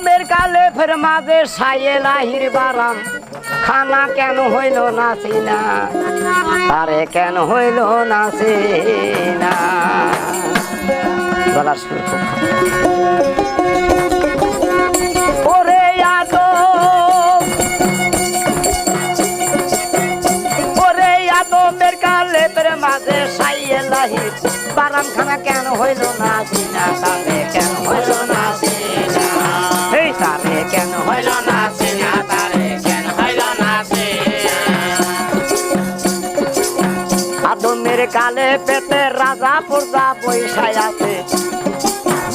আদমের কালে ফের মাঝে সাইয়ে লাহির বারাম খানা কেন হইল না সিনা? আরে কেন হইল না সিনা? ফের মাঝে বারাম খানা কেন হইল না কেন কালে পেতে রাজা প্রজা পয়সায় আছে।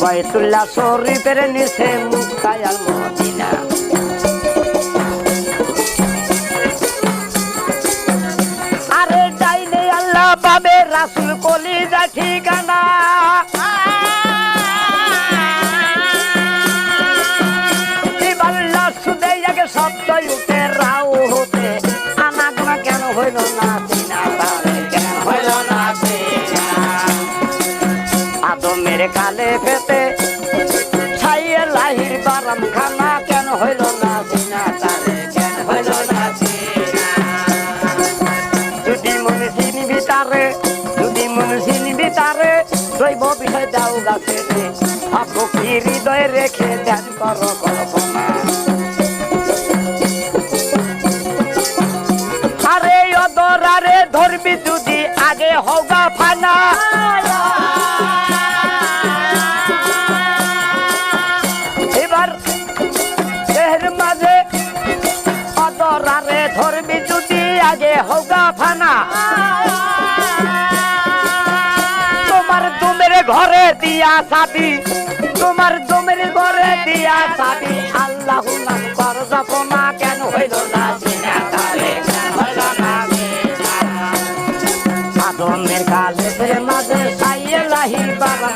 বয়তুল্লাহ শরীফের নিচে মুক্তায়াল মদিনা। আরে চাইলে আল্লাহ পাবে রাসুল কলিজা ঠিকানা। কালে পেতে। ছাইয়ে লাহির বারাম খানা কেন হইল না চিনা তারে, কেন হইল না যদি মনে চিনবি তারে, যদি মনে চিনবি তারে, দৈব বিষয় দাও গাছে আপকি হৃদয়ে রেখে ধ্যান কর কল্পনা। আরে অদরারে ধরবি যদি আগে হওগা ফানা। আগে হওগা ফানা তোমার দুমের ঘরে দিয়া সাবি তোমার দুমের ঘরে দিয়া সাবি আল্লাহ কর জপনা কেন হইল না মাঝে সাইয়ে লাহি বাবা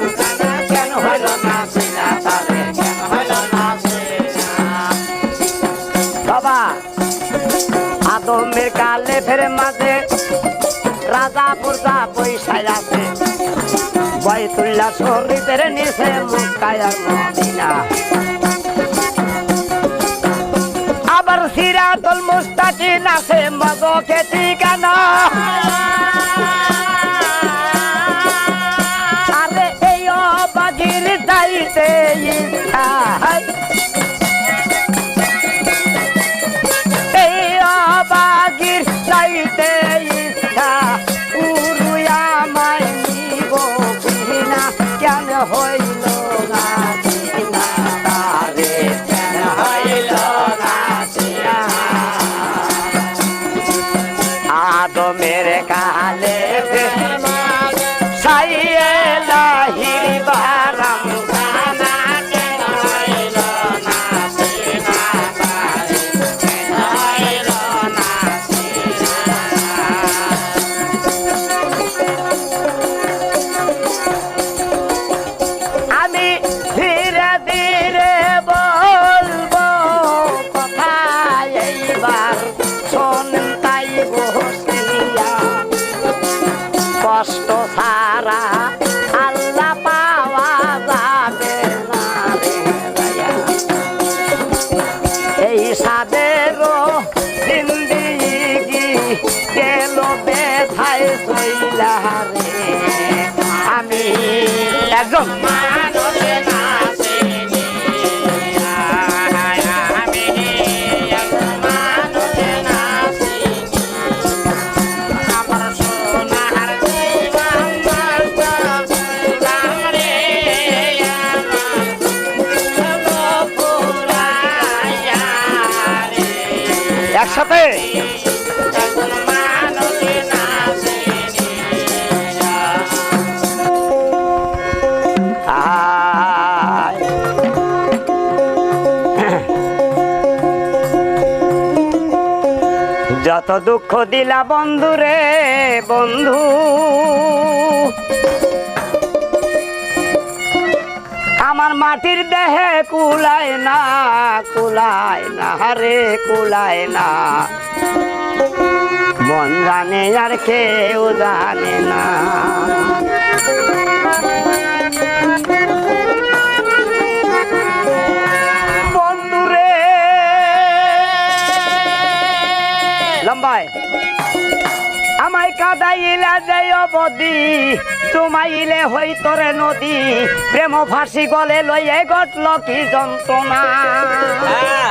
বয়তুল্লাহ শরীফের নিচে মুক্তায়ার মদিনা। আবার সিরাতুল মুস্তাকিন আছে মগকে ঠিকানা যত দুঃখ দিলা বন্ধু রে বন্ধু, আমার মাটির দেহে কুলায় না কুলায় না রে কুলায় না। মন জানে আর কেউ জানে না। বন্ধুরে। লম্বায়। আমায় কাদাইলা যায় অবধি তোমাইলে হই তরে নদী। প্রেম ফাঁসি গলে লইয়ে গটল কি যন্ত্রণা। হ্যাঁ।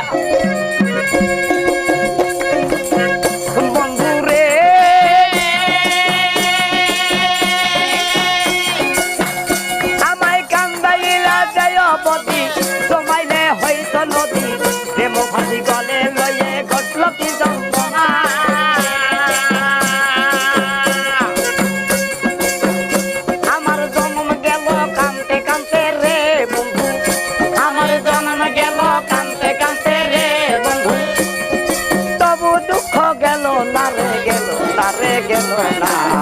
রে গেল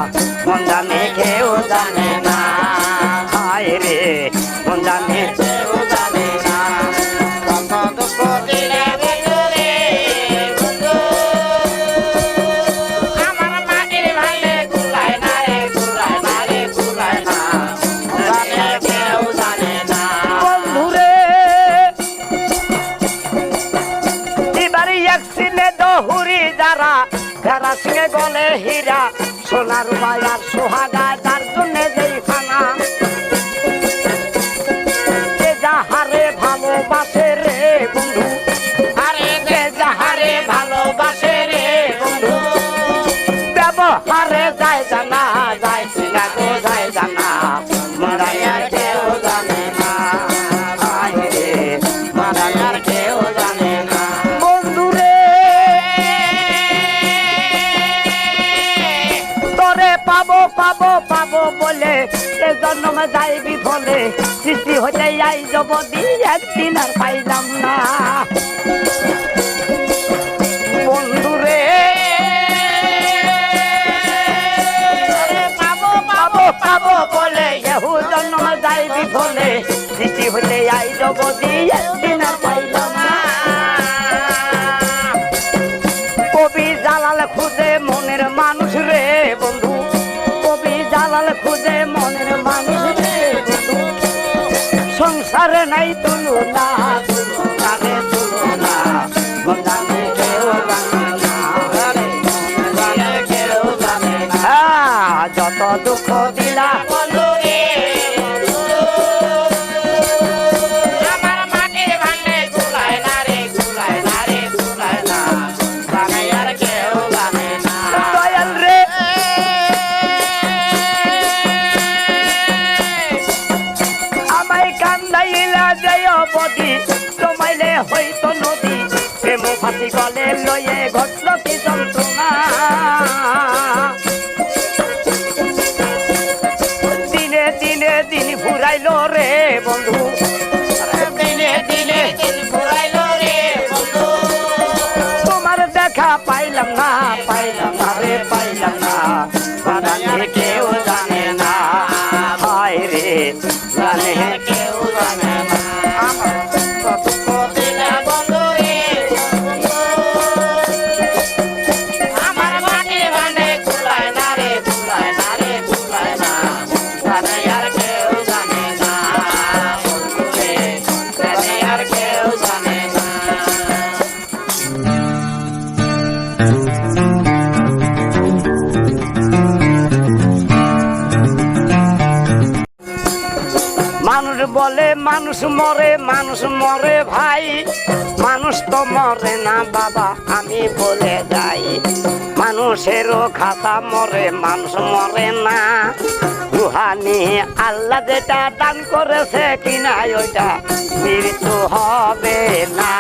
যারা সিংহে গলে হীরা সোনার মায়ার সোহাগা যার জন্য যেই খানা এ জন্ম যাই বিফলে সৃষ্টি হতে যাই জবদি একদিন আর পাইলাম না। বলে, এহু জন্ম যাই বিফলে সৃষ্টি হতে যাই জবদি একদিন নাই তুলনা তুলনা তুলনা। হ্যাঁ, যত দুঃখ মানুষ মরে মানুষ মরে ভাই। মানুষ তো মরে না বাবা, আমি বলে যাই। মানুষেরও খাতা মরে, মানুষ মরে না। রুহানি আল্লাহ যেটা দান করেছে কিনা ওইটা মৃত্যু হবে না।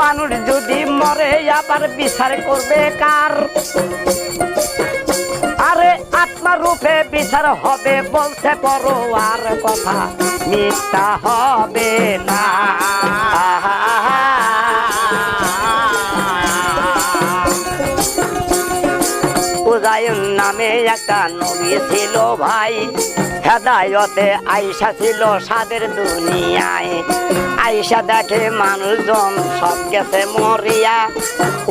মানুষ যদি মরে, আবার বিচার করবে কার? রূপে বিচার হবে বলতে বড় আর কথা। মিথ্যা হবে না। উদয়ন নামে একটা নবী ছিল ভাই। হেদায়তে আইসা ছিল সাদের দুনিয়ায়। আইসা দেখে মানুষজন সব গেছে মরিয়া।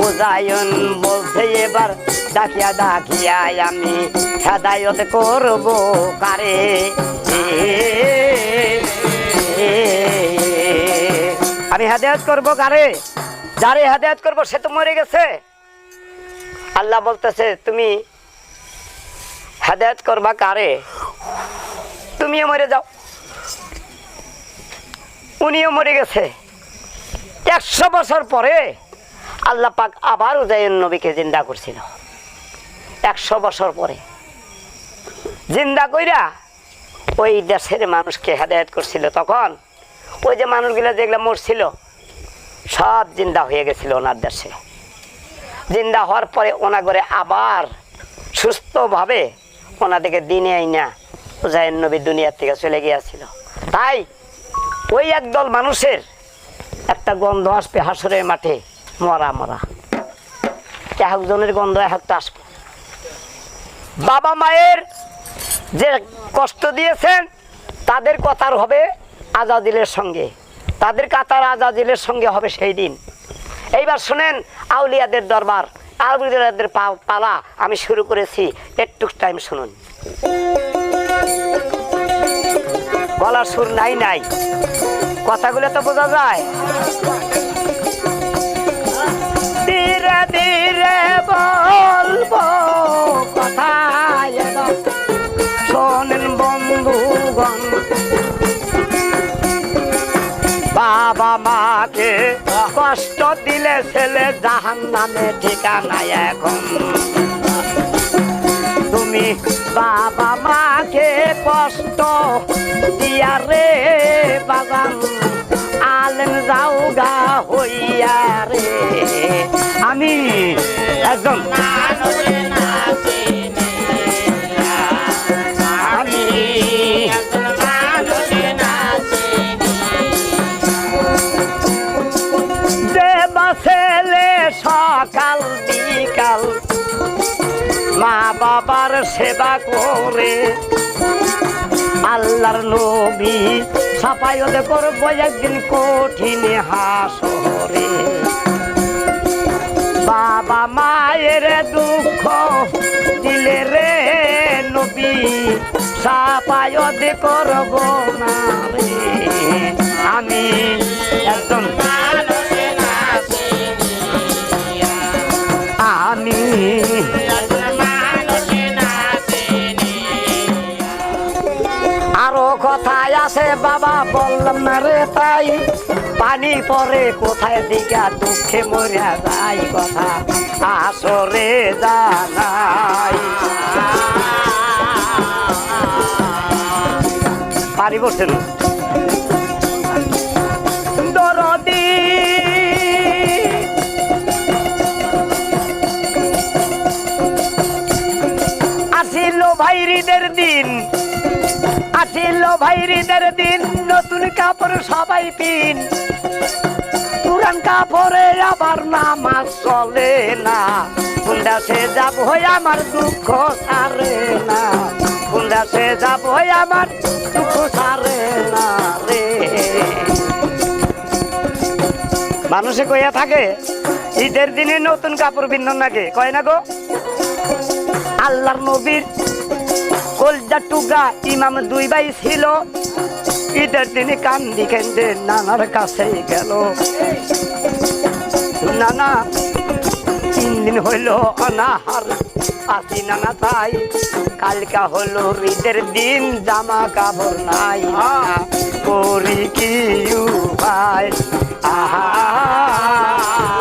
উদয়ন বলছে এবার, ডাকিয়া ডাকিয়া আমি হেদায়ত করব কারে? আমি হেদায়ত করব কারে? যারে হেদায়ত করব সে তো মরে গেছে। আল্লাহ বলতেছে, তুমি হেদায়ত করবা কারে? তুমিও মরে যাও। উনিও মরে গেছে। একশো বছর পরে আল্লাহ পাক আবার উদয়ন নবীকে জিন্দা করছিল। একশো বছর পরে। জিন্দা কইরা ওই দেশের মানুষকে হেদায়ত করছিল। তখন ওই যে মানুষগুলো যেগুলো মরছিল, সব জিন্দা হয়ে গেছিল ওনার দেশে। জিন্দা হওয়ার পরে ওনা করে আবার সুস্থভাবে ওনাদেরকে দিনে আইনা উজাইন নবী দুনিয়ার থেকে চলে গিয়েছিল। তাই ওই একদল মানুষের একটা গন্ধ আসবে হাসরের মাঠে, মরা মরা। একজনের গন্ধ একটা আসবে। বাবা মায়ের যে কষ্ট দিয়েছেন, তাদের কথার হবে আজাদিলের সঙ্গে। তাদের কাতার আজাদিলের সঙ্গে হবে সেই দিন। এইবার শোনেন, আউলিয়াদের দরবার, আউলিয়াদের পালা আমি শুরু করেছি। একটু টাইম শুনুন। গলার সুর নাই নাই। কথাগুলো তো বোঝা যায়। ধীরে ধীরে বলব, কথা শোনেন বন্ধুগণ। বাবা মাকে কষ্ট দিলে ছেলে জাহান নামে ঠিকানা এখন। তুমি বাবা মাকে কষ্ট দিয়া রে বাগান। আলেন যাও গা হইয়া রে। আমি একদম সকাল বাবার সেবা করে। আল্লাহর নবী সাফাইত করব একদিন কঠিন হাসরে। বাবা মায়ের দুঃখ দিলে রে নবী সাফাইত করব না রে। আমি একদম রে তাই পানি পরে কোথায় দিকা দুঃখে মরিয়া যাই কথা? আসরে জানাই। পারি বসেন আসিল ভাইরিদের দিন নতুন কাপড় সবাই পিন। পুরান কাপড়ে আবার নামাজ চলে না। সে যাব হয়ে আমার দুঃখ সারে না। সে যাব হয়ে আমার দুঃখ সারে না রে। মানুষে কইয়া থাকে, ঈদের দিনে নতুন কাপড় বিন্দন নাকি কয় না গো? আল্লাহর নবীর কলজার টুকরা ইমাম দুই বাই ছিল। ঈদের দিনে কান্দি কেন্দ্রে নানার কাছে গেল। নানা, তিন দিন হইল অনাহার। আসি নানা তাই, কালকা হলো ঈদের দিন, জামা কাপড় নাই। করি কি ভাই আহা।